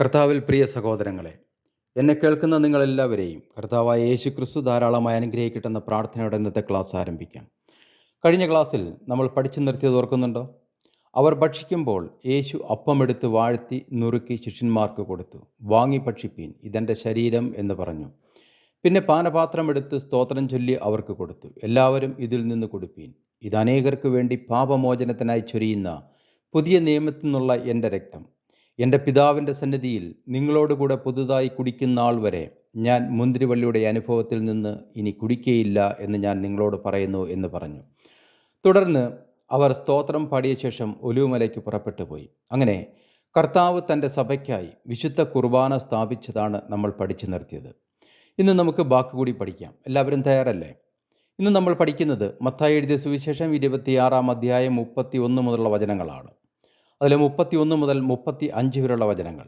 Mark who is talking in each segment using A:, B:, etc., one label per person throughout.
A: കർത്താവിൽ പ്രിയ സഹോദരങ്ങളെ എന്നെ കേൾക്കുന്ന നിങ്ങളെല്ലാവരെയും കർത്താവായ യേശു ക്രിസ്തു ധാരാളമായി അനുഗ്രഹിക്കട്ടെന്ന പ്രാർത്ഥനയോടെ ഇന്നത്തെ ക്ലാസ് ആരംഭിക്കാം. കഴിഞ്ഞ ക്ലാസ്സിൽ നമ്മൾ പഠിച്ചു നിർത്തിയത് ഓർക്കുന്നുണ്ടോ? അവർ ഭക്ഷിക്കുമ്പോൾ യേശു അപ്പമെടുത്ത് വാഴ്ത്തി നുറുക്കി ശിഷ്യന്മാർക്ക് കൊടുത്തു. വാങ്ങി ഭക്ഷിപ്പീൻ ഇതെന്റെ ശരീരം എന്ന് പറഞ്ഞു. പിന്നെ പാനപാത്രം എടുത്ത് സ്തോത്രം ചൊല്ലി അവർക്ക് കൊടുത്തു. എല്ലാവരും ഇതിൽ നിന്ന് കൊടുപ്പീൻ. ഇത് അനേകർക്ക് വേണ്ടി പാപമോചനത്തിനായി ചൊരിയുന്ന പുതിയ നിയമത്തിൽ നിന്നുള്ള എന്റെ രക്തം. എന്റെ പിതാവിന്റെ സന്നിധിയിൽ നിങ്ങളോടുകൂടെ പുതുതായി കുടിക്കുന്ന ആൾ വരെ ഞാൻ മുന്തിരിവള്ളിയുടെ അനുഭവത്തിൽ നിന്ന് ഇനി കുടിക്കുകയില്ല എന്ന് ഞാൻ നിങ്ങളോട് പറയുന്നു എന്ന് പറഞ്ഞു. തുടർന്ന് അവർ സ്തോത്രം പാടിയ ശേഷം ഒലുവുമലയ്ക്ക് പുറപ്പെട്ടു പോയി. അങ്ങനെ കർത്താവ് തന്റെ സഭയ്ക്കായി വിശുദ്ധ കുർബാന സ്ഥാപിച്ചതാണ് നമ്മൾ പഠിച്ചു നിർത്തിയത്. ഇന്ന് നമുക്ക് ബാക്കുകൂടി പഠിക്കാം. എല്ലാവരും തയ്യാറല്ലേ? ഇന്ന് നമ്മൾ പഠിക്കുന്നത് മത്തായി എഴുതിയ സുവിശേഷം ഇരുപത്തിയാറാം അധ്യായം മുപ്പത്തി ഒന്ന് മുതലുള്ള വചനങ്ങളാണ്. അതിൽ മുപ്പത്തി ഒന്ന് മുതൽ മുപ്പത്തി അഞ്ച് വരെയുള്ള വചനങ്ങൾ.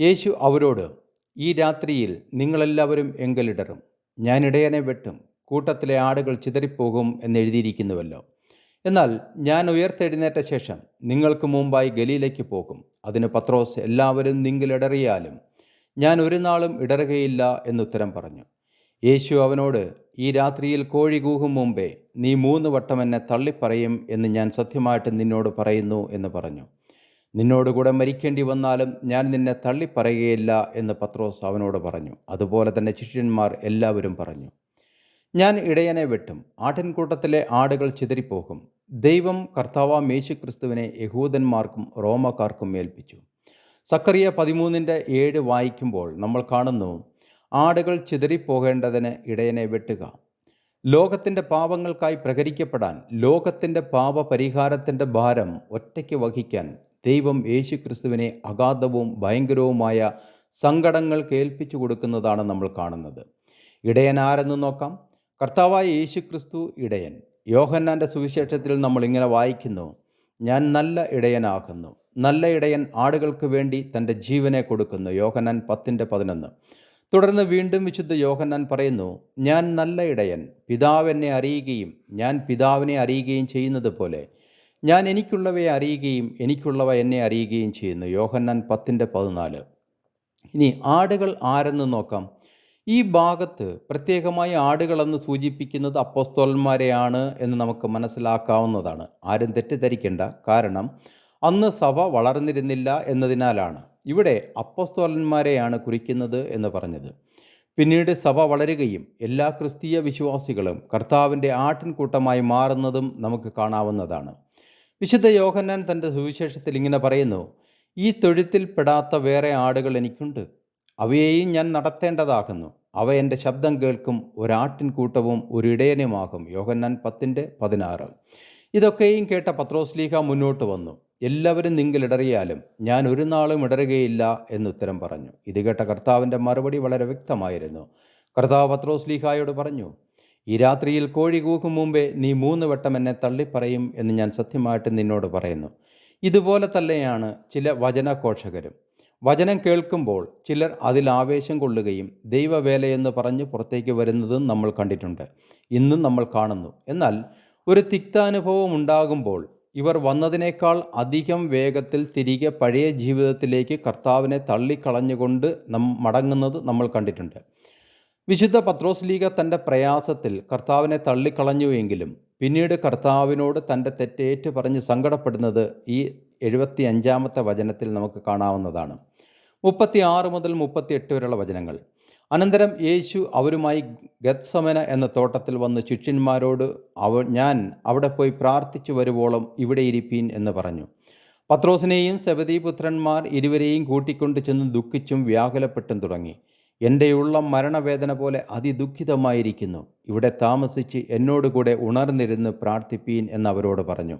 A: യേശു അവരോട് ഈ രാത്രിയിൽ നിങ്ങളെല്ലാവരും എങ്കലിടറും. ഞാൻ ഇടയനെ വെട്ടും. കൂട്ടത്തിലെ ആടുകൾ ചിതറിപ്പോകും എന്നെഴുതിയിരിക്കുന്നുവല്ലോ എന്നാൽ ഞാൻ ഉയർത്തെഴുന്നേറ്റ ശേഷം നിങ്ങൾക്ക് മുമ്പായി ഗലീലയ്ക്ക് പോകും. അതിന് പത്രോസ് എല്ലാവരും നിങ്ങളിടറിയാലും ഞാൻ ഒരു നാളും ഇടറുകയില്ല എന്നുത്തരം പറഞ്ഞു. യേശു അവനോട് ഈ രാത്രിയിൽ കോഴി കൂകും മുമ്പേ നീ മൂന്ന് വട്ടം എന്നെ തള്ളിപ്പറയും എന്ന് ഞാൻ സത്യമായിട്ട് നിന്നോട് പറയുന്നു എന്ന് പറഞ്ഞു. നിന്നോടുകൂടെ മരിക്കേണ്ടി വന്നാലും ഞാൻ നിന്നെ തള്ളിപ്പറയുകയില്ല എന്ന് പത്രോസ് അവനോട് പറഞ്ഞു. അതുപോലെ തന്നെ ശിഷ്യന്മാർ എല്ലാവരും പറഞ്ഞു. ഞാൻ ഇടയനെ വെട്ടും. ആട്ടിൻകൂട്ടത്തിലെ ആടുകൾ ചിതറിപ്പോകും. ദൈവം കർത്താവാം യേശു ക്രിസ്തുവിനെ യഹൂദന്മാർക്കും റോമക്കാർക്കും ഏൽപ്പിച്ചു. സക്കറിയ പതിമൂന്നിന്റെ ഏഴ് വായിക്കുമ്പോൾ നമ്മൾ കാണുന്നു ആടുകൾ ചിതറിപ്പോകേണ്ടതിന് ഇടയനെ വെട്ടുക. ലോകത്തിന്റെ പാപങ്ങൾക്കായി പ്രകരിക്കപ്പെടാൻ ലോകത്തിന്റെ പാപപരിഹാരത്തിന്റെ ഭാരം ഒറ്റയ്ക്ക് വഹിക്കാൻ ദൈവം യേശു ക്രിസ്തുവിനെ അഗാധവും ഭയങ്കരവുമായ സങ്കടങ്ങൾ കേൾപ്പിച്ചു കൊടുക്കുന്നതാണ് നമ്മൾ കാണുന്നത്. ഇടയൻ ആരെന്ന് നോക്കാം? കർത്താവായ യേശു ക്രിസ്തു ഇടയൻ. യോഹന്നാന്റെ സുവിശേഷത്തിൽ നമ്മൾ ഇങ്ങനെ വായിക്കുന്നു ഞാൻ നല്ല ഇടയനാകുന്നു. നല്ല ഇടയൻ ആടുകൾക്ക് വേണ്ടി തന്റെ ജീവനെ കൊടുക്കുന്നു. യോഹന്നാൻ പത്തിന്റെ പതിനൊന്ന്. തുടർന്ന് വീണ്ടും വിശുദ്ധ യോഹന്നാൻ പറയുന്നു ഞാൻ നല്ല ഇടയൻ പിതാവ് എന്നെ അറിയുകയും ഞാൻ പിതാവിനെ അറിയുകയും ചെയ്യുന്നത് പോലെ ഞാൻ എനിക്കുള്ളവയെ അറിയുകയും എനിക്കുള്ളവ എന്നെ അറിയുകയും ചെയ്യുന്നു. യോഹന്നാൻ പത്തിന്റെ പതിനാല്. ഇനി ആടുകൾ ആരെന്ന് നോക്കാം. ഈ ഭാഗത്ത് പ്രത്യേകമായി ആടുകളെന്ന് സൂചിപ്പിക്കുന്നത് അപ്പോസ്തോലന്മാരെയാണ് എന്ന് നമുക്ക് മനസ്സിലാക്കാവുന്നതാണ്. ആരും തെറ്റിദ്ധരിക്കേണ്ട. കാരണം അന്ന് സഭ വളർന്നിരുന്നില്ല എന്നതിനാലാണ്. ഇവിടെ അപ്പസ്തോലന്മാരെയാണ് കുറിക്കുന്നത് എന്ന് പറഞ്ഞത്. പിന്നീട് സഭ വളരുകയും എല്ലാ ക്രിസ്തീയ വിശ്വാസികളും കർത്താവിന്റെ ആട്ടിൻകൂട്ടമായി മാറുന്നതും നമുക്ക് കാണാവുന്നതാണ്. വിശുദ്ധ യോഹന്നാൻ തന്റെ സുവിശേഷത്തിൽ ഇങ്ങനെ പറയുന്നു ഈ തൊഴുത്തിൽ പെടാത്ത വേറെ ആടുകൾ എനിക്കുണ്ട്. അവയെയും ഞാൻ നടത്തേണ്ടതാകുന്നു. അവ എന്റെ ശബ്ദം കേൾക്കും ഒരാട്ടിൻകൂട്ടവും ഒരു ഇടയനുമാകും. യോഹന്നാൻ പത്തിന്റെ പതിനാറ്. ഇതൊക്കെയും കേട്ട പത്രോസ്ലീഹ മുന്നോട്ട് വന്നു. എല്ലാവരും നിങ്കിലിടറിയാലും ഞാൻ ഒരു നാളും ഇടറുകയില്ല എന്നുത്തരം പറഞ്ഞു. ഇത് കേട്ട കർത്താവിന്റെ മറുപടി വളരെ വ്യക്തമായിരുന്നു. കർത്താവ് പത്രോസ്ലീഹായോട് പറഞ്ഞു ഈ രാത്രിയിൽ കോഴി കൂക്കും മുമ്പേ നീ മൂന്ന് വട്ടം എന്നെ തള്ളിപ്പറയും എന്ന് ഞാൻ സത്യമായിട്ട് നിന്നോട് പറയുന്നു. ഇതുപോലെ തന്നെയാണ് ചില വചനഘോഷകരും വചനം കേൾക്കുമ്പോൾ ചിലർ അതിൽ ആവേശം കൊള്ളുകയും ദൈവവേലയെന്ന് പറഞ്ഞ് പുറത്തേക്ക് വരുന്നതും നമ്മൾ കണ്ടിട്ടുണ്ട്. ഇന്നും നമ്മൾ കാണുന്നു. എന്നാൽ ഒരു തിക്താനുഭവം ഉണ്ടാകുമ്പോൾ ഇവർ വന്നതിനേക്കാൾ അധികം വേഗത്തിൽ തിരികെ പഴയ ജീവിതത്തിലേക്ക് കർത്താവിനെ തള്ളിക്കളഞ്ഞുകൊണ്ട് നം മടങ്ങുന്നത് നമ്മൾ കണ്ടിട്ടുണ്ട്. വിശുദ്ധ പത്രോസ് ലീഗ തന്റെ പ്രയാസത്തിൽ കർത്താവിനെ തള്ളിക്കളഞ്ഞുവെങ്കിലും പിന്നീട് കർത്താവിനോട് തന്റെ തെറ്റേറ്റ് പറഞ്ഞ് സങ്കടപ്പെടുന്നത് ഈ എഴുപത്തി അഞ്ചാമത്തെ വചനത്തിൽ നമുക്ക് കാണാവുന്നതാണ്. മുപ്പത്തി ആറ് മുതൽ മുപ്പത്തി എട്ട് വരെയുള്ള വചനങ്ങൾ. അനന്തരം യേശു അവരുമായി ഗത്സമന എന്ന തോട്ടത്തിൽ വന്ന് ശിഷ്യന്മാരോട് അവ ഞാൻ അവിടെ പോയി പ്രാർത്ഥിച്ചു വരുവോളം ഇവിടെ ഇരിപ്പീൻ എന്ന് പറഞ്ഞു. പത്രോസിനെയും സബദീപുത്രന്മാർ ഇരുവരെയും കൂട്ടിക്കൊണ്ട് ചെന്ന് ദുഃഖിച്ചും വ്യാകുലപ്പെട്ടും തുടങ്ങി. എന്റെ ഉള്ളം മരണവേദന പോലെ അതിദുഃഖിതമായിരിക്കുന്നു. ഇവിടെ താമസിച്ച് എന്നോടുകൂടെ ഉണർന്നിരുന്ന് പ്രാർത്ഥിപ്പീൻ എന്നവരോട് പറഞ്ഞു.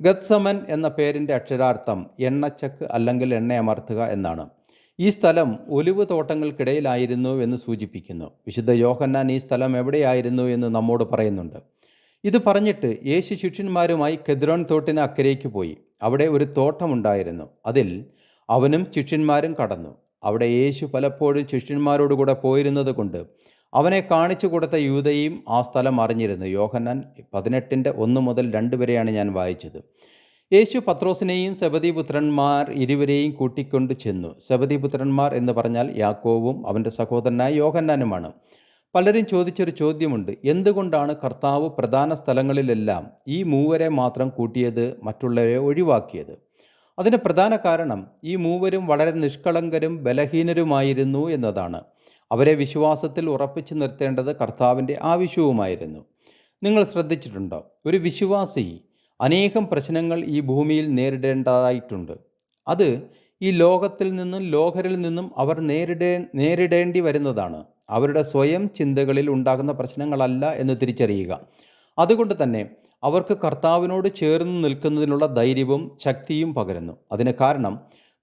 A: ഗത്സമൻ എന്ന പേരിന്റെ അക്ഷരാർത്ഥം എണ്ണച്ചക്ക് അല്ലെങ്കിൽ എണ്ണയമർത്തുക എന്നാണ്. ഈ സ്ഥലം ഒലിവ് തോട്ടങ്ങൾക്കിടയിലായിരുന്നു എന്ന് സൂചിപ്പിക്കുന്നു. വിശുദ്ധ യോഹന്നാൻ ഈ സ്ഥലം എവിടെയായിരുന്നു എന്ന് നമ്മോട് പറയുന്നുണ്ട്. ഇത് പറഞ്ഞിട്ട് യേശു ശിഷ്യന്മാരുമായി കെദ്രോൺ തോട്ടിന് അക്കരയ്ക്ക് പോയി. അവിടെ ഒരു തോട്ടമുണ്ടായിരുന്നു. അതിൽ അവനും ശിഷ്യന്മാരും കടന്നു. അവിടെ യേശു പലപ്പോഴും ശിഷ്യന്മാരോട് ശിഷ്യന്മാരോടുകൂടെ പോയിരുന്നത് കൊണ്ട് അവനെ കാണിച്ചു കൊടുത്ത യൂതയും ആ സ്ഥലം അറിഞ്ഞിരുന്നു. യോഹന്നാൻ പതിനെട്ടിന്റെ ഒന്ന് മുതൽ രണ്ട് വരെയാണ് ഞാൻ വായിച്ചത്. യേശു പത്രോസിനെയും സബദീപുത്രന്മാർ ഇരുവരെയും കൂട്ടിക്കൊണ്ട് ചെന്നു. സബദീപുത്രന്മാർ എന്ന് പറഞ്ഞാൽ യാക്കോവും അവന്റെ സഹോദരനായ യോഹന്നാനുമാണ്. പലരും ചോദിച്ചൊരു ചോദ്യമുണ്ട്. എന്തുകൊണ്ടാണ് കർത്താവ് പ്രധാന സ്ഥലങ്ങളിലെല്ലാം ഈ മൂവരെ മാത്രം കൂട്ടിയത് മറ്റുള്ളവരെ ഒഴിവാക്കിയത്? അതിന് പ്രധാന കാരണം ഈ മൂവരും വളരെ നിഷ്കളങ്കരും ബലഹീനരുമായിരുന്നു എന്നതാണ്. അവരെ വിശ്വാസത്തിൽ ഉറപ്പിച്ചു നിർത്തേണ്ടത് കർത്താവിന്റെ ആവശ്യവുമായിരുന്നു. നിങ്ങൾ ശ്രദ്ധിച്ചിട്ടുണ്ടോ? ഒരു വിശ്വാസി അനേകം പ്രശ്നങ്ങൾ ഈ ഭൂമിയിൽ നേരിടേണ്ടതായിട്ടുണ്ട്. അത് ഈ ലോകത്തിൽ നിന്നും ലോകരിൽ നിന്നും അവർ നേരിടേ നേരിടേണ്ടി വരുന്നതാണ്. അവരുടെ സ്വയം ചിന്തകളിൽ ഉണ്ടാകുന്ന പ്രശ്നങ്ങളല്ല എന്ന് തിരിച്ചറിയുക. അതുകൊണ്ട് തന്നെ അവർക്ക് കർത്താവിനോട് ചേർന്ന് നിൽക്കുന്നതിനുള്ള ധൈര്യവും ശക്തിയും പകരുന്നു. അതിന് കാരണം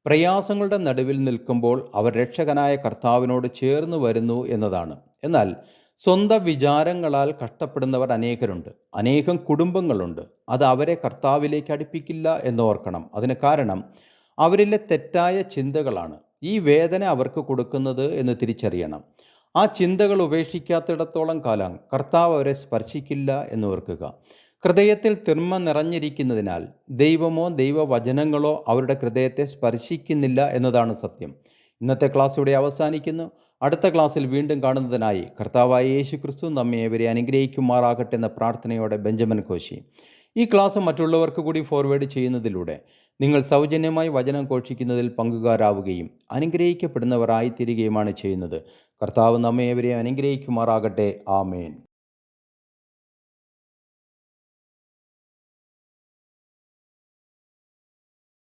A: പ്രയാസങ്ങളുടെ നടുവിൽ നിൽക്കുമ്പോൾ അവർ രക്ഷകനായ കർത്താവിനോട് ചേർന്ന് വരുന്നു എന്നതാണ്. എന്നാൽ സ്വന്തം വിചാരങ്ങളാൽ കഷ്ടപ്പെടുന്നവർ അനേകരുണ്ട്. അനേകം കുടുംബങ്ങളുണ്ട്. അത് അവരെ കർത്താവിലേക്ക് അടുപ്പിക്കില്ല എന്നോർക്കണം അതിന് കാരണം അവരിലെ തെറ്റായ ചിന്തകളാണ്. ഈ വേദന അവർക്ക് കൊടുക്കുന്നത് എന്ന് തിരിച്ചറിയണം. ആ ചിന്തകൾ ഉപേക്ഷിക്കാത്തിടത്തോളം കാലം കർത്താവ് അവരെ സ്പർശിക്കില്ല എന്ന് ഓർക്കുക. ഹൃദയത്തിൽ തിന്മ നിറഞ്ഞിരിക്കുന്നതിനാൽ ദൈവമോ ദൈവവചനങ്ങളോ അവരുടെ ഹൃദയത്തെ സ്പർശിക്കുന്നില്ല എന്നതാണ് സത്യം. ഇന്നത്തെ ക്ലാസ് ഇവിടെ അവസാനിക്കുന്നു. അടുത്ത ക്ലാസ്സിൽ വീണ്ടും കാണുന്നതിനായി കർത്താവായ യേശു ക്രിസ്തു നമ്മെ ഇവരെ അനുഗ്രഹിക്കുമാറാകട്ടെ എന്ന പ്രാർത്ഥനയോടെ ബെഞ്ചമിൻ കോശി. ഈ ക്ലാസ് മറ്റുള്ളവർക്ക് കൂടി ഫോർവേഡ് ചെയ്യുന്നതിലൂടെ നിങ്ങൾ സൗജന്യമായി വചനം ഘോഷിക്കുന്നതിൽ പങ്കുകാരാവുകയും അനുഗ്രഹിക്കപ്പെടുന്നവരായി തീരുകയുമാണ് ചെയ്യുന്നത്. കർത്താവ് നമ്മെ ഇവരെ അനുഗ്രഹിക്കുമാറാകട്ടെ. ആമേൻ.